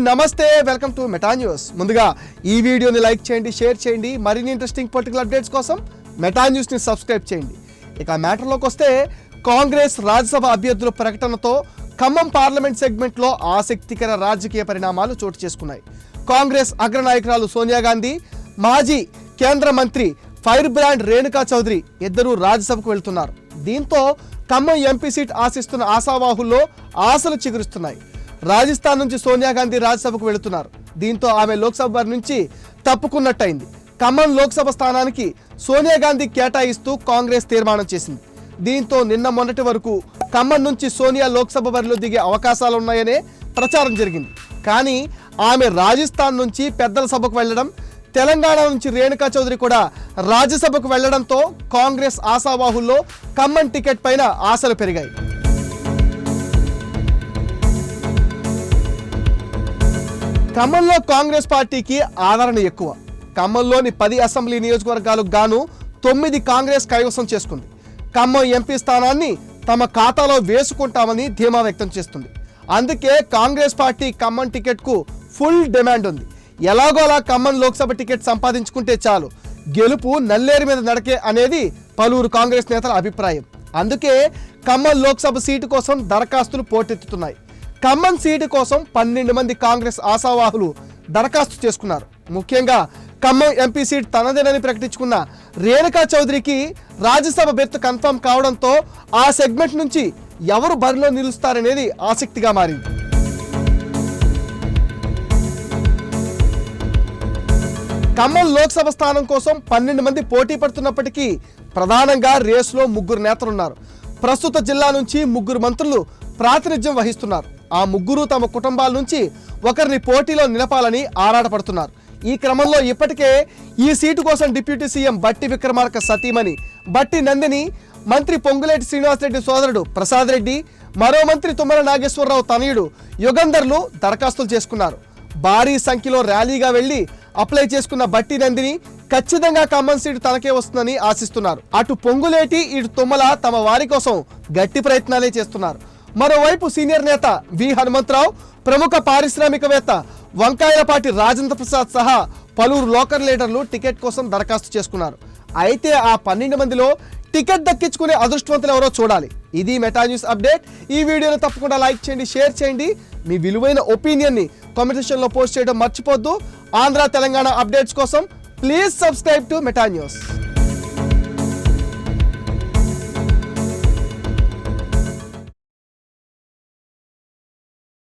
నమస్తే welcome to Meta news. ముందుగా ఈ వీడియోని లైక్ చేయండి షేర్ చేయండి. మరిన్ని ఇంట్రెస్టింగ్ పొలిటికల్ అప్డేట్స్ కోసం మెటా న్యూస్ని సబ్స్క్రైబ్ చేయండి. ఇక మ్యాటర్లోకి వస్తే కాంగ్రెస్ రాజ్యసభ అభ్యర్థుల ప్రకటనతో ఖమ్మం పార్లమెంట్ సెగ్మెంట్లో ఆసక్తికర రాజకీయ పరిణామాలు చోటు చేసుకున్నాయి. కాంగ్రెస్ అగ్రనాయకురాలు సోనియా గాంధీ మాజీ కేంద్ర మంత్రి ఫైర్ బ్రాండ్ రేణుకా చౌదరి ఇద్దరూ రాజ్యసభకు వెళ్తున్నారు. దీంతో ఖమ్మం ఎంపీ సీట్ ఆశిస్తున్న ఆశావాహుల్లో ఆశలు చిగురుస్తున్నాయి. రాజస్థాన్ నుంచి సోనియా గాంధీ రాజ్యసభకు వెళుతున్నారు. దీంతో ఆమె లోక్సభ నుంచి తప్పుకున్నట్టయింది. ఖమ్మం లోక్సభ స్థానానికి సోనియా గాంధీ కేటాయిస్తూ కాంగ్రెస్ తీర్మానం చేసింది. దీంతో నిన్న మొన్నటి వరకు ఖమ్మం నుంచి సోనియా లోక్సభ బరిలో దిగే అవకాశాలున్నాయనే ప్రచారం జరిగింది. కానీ ఆమె రాజస్థాన్ నుంచి పెద్దల సభకు వెళ్ళడం తెలంగాణ నుంచి రేణుకా చౌదరి కూడా రాజ్యసభకు వెళ్ళడంతో కాంగ్రెస్ ఆశావాహుల్లో ఖమ్మం టికెట్ పైన ఆశలు పెరిగాయి. ఖమ్మంలో కాంగ్రెస్ పార్టీకి ఆదరణ ఎక్కువ. ఖమ్మంలోని పది అసెంబ్లీ నియోజకవర్గాలకు గాను తొమ్మిది కాంగ్రెస్ కైవసం చేసుకుంది. ఖమ్మం ఎంపీ స్థానాన్ని తమ ఖాతాలో వేసుకుంటామని ధీమా వ్యక్తం చేస్తుంది. అందుకే కాంగ్రెస్ పార్టీ ఖమ్మం టికెట్కు ఫుల్ డిమాండ్ ఉంది. ఎలాగోలా ఖమ్మం లోక్సభ టికెట్ సంపాదించుకుంటే చాలు. గెలుపు నల్లేరు మీద నడకే అనేది పలువురు కాంగ్రెస్ నేతల అభిప్రాయం. అందుకే ఖమ్మం లోక్సభ సీటు కోసం దరఖాస్తులు పోటెత్తుతున్నాయి. ఖమ్మం సీటు కోసం పన్నెండు మంది కాంగ్రెస్ ఆశావాహులు దరఖాస్తు చేసుకున్నారు. ముఖ్యంగా ఖమ్మం ఎంపీ సీట్ తనదేనని ప్రకటించుకున్న రేణుకా చౌదరికి రాజ్యసభ బెర్త్ కన్ఫర్మ్ కావడంతో ఆ సెగ్మెంట్ నుంచి ఎవరు బరిలో నిలుస్తారనేది ఆసక్తిగా మారింది. ఖమ్మం లోక్సభ స్థానం కోసం పన్నెండు మంది పోటీ పడుతున్నప్పటికీ ప్రధానంగా రేసులో ముగ్గురు నేతలున్నారు. ప్రస్తుత జిల్లా నుంచి ముగ్గురు మంత్రులు ప్రాతినిధ్యం వహిస్తున్నారు. ఆ ముగ్గురు తమ కుటుంబాల నుంచి ఒకరిని పోటీలో నిలపాలని ఆరాటపడుతున్నారు. ఈ క్రమంలో ఇప్పటికే ఈ సీటు కోసం డిప్యూటీ సీఎం బట్టి విక్రమార్క సతీమణి బట్టి నందిని మంత్రి పొంగులేటి శ్రీనివాసరెడ్డి సోదరుడు ప్రసాద్ రెడ్డి మరో మంత్రి తుమ్మల నాగేశ్వరరావు తనయుడు యుగంధర్లు దరఖాస్తులు చేసుకున్నారు. భారీ సంఖ్యలో ర్యాలీగా వెళ్ళి అప్లై చేసుకున్న బట్టి నందిని ఖచ్చితంగా ఖమ్మం సీటు తనకే వస్తుందని ఆశిస్తున్నారు. అటు పొంగులేటి ఇటు తుమ్మల తమ వారి కోసం గట్టి ప్రయత్నాలే చేస్తున్నారు. మరోవైపు సీనియర్ నేత వి. హనుమంతరావు ప్రముఖ పారిశ్రామికవేత్త వంకాయలపాటి రాజేంద్ర ప్రసాద్ సహా పలువురు లోకల్ లీడర్లు టికెట్ కోసం దరఖాస్తు చేసుకున్నారు. అయితే ఆ పన్నెండు మందిలో టికెట్ దక్కించుకునే అదృష్టవంతులు ఎవరో చూడాలి. ఇది మెటా న్యూస్ అప్డేట్. ఈ వీడియోను తప్పకుండా లైక్ చేయండి షేర్ చేయండి. మీ విలువైన ఒపీనియన్ని కామెంట్ సెక్షన్లో పోస్ట్ చేయడం మర్చిపోద్దు ఆంధ్ర తెలంగాణ అప్డేట్స్ కోసం please subscribe to Meta news.